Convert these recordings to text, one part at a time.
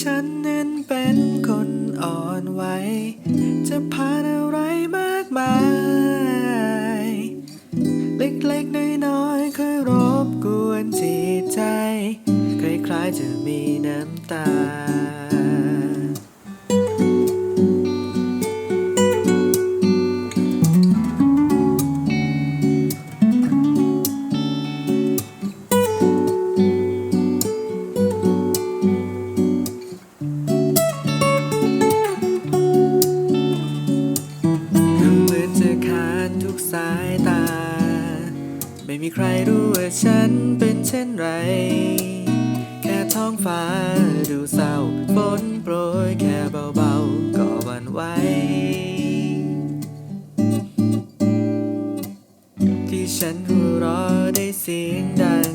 ฉันนั้นเป็นคนอ่อนไหว จะผ่านอะไรมากมาย เล็กๆ น้อยๆเคยรบกวนจิตใจ คล้ายๆจะมีน้ำตา ทุกสายตา ไม่มีใครรู้ว่าฉันเป็นเช่นไร แค่ท้องฟ้าดูเศร้าฝนโปรยแค่เบาๆ ก็หวันไหวที่ฉันหัวเราะได้เสียงดัง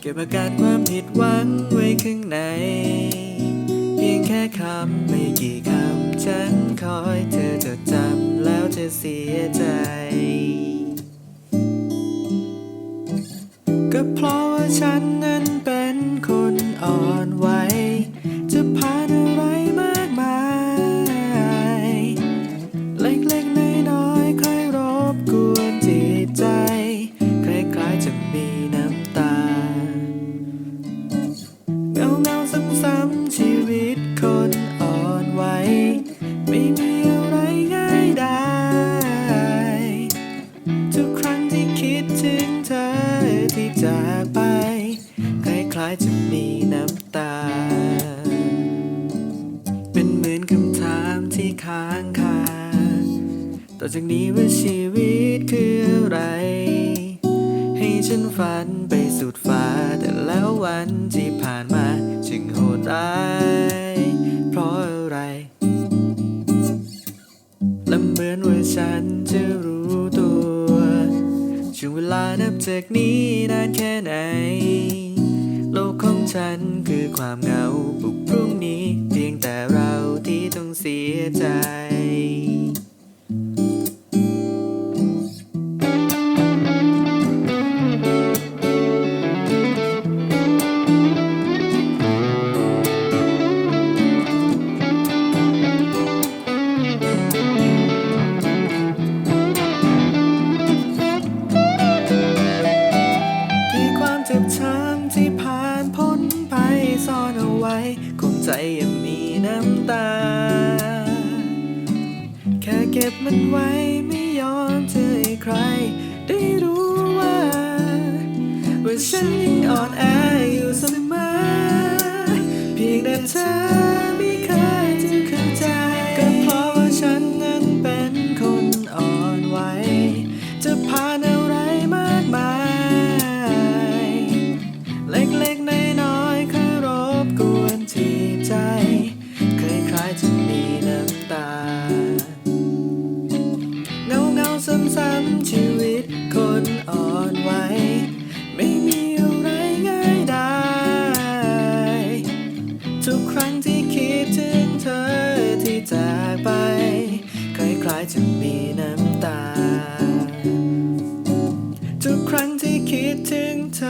เก็บอาการความผิดหวังไว้ข้างใน แค่คำไม่กี่คำ ฉันคอยเธอจดจำแล้วจะเสียใจ ก็เพราะว่าฉันนั้นเป็น จากไป คล้ายๆจะมีน้ำตา เป็นเหมือนคำถามที่ค้างคา ต่อจากนี้ว่าชีวิตคืออะไร ให้ฉันฝันไปสุดฟ้า แต่แล้ววันที่ผ่านมาจึงโหดร้ายเพราะอะไรและเหมือนว่าฉันจะรู้ ช่วงเวลานับจากนี้นานแค่ไหน โลกของฉันคือความเหงาปลุกพรุ่งนี้ เพียงแต่เราที่ต้องเสียใจ คงใจยังมีน้ำตา แค่เก็บมันไว้ไม่ ที่จากไป คล้ายๆจะมีน้ำตา ทุกครั้งที่คิดถึงเธอ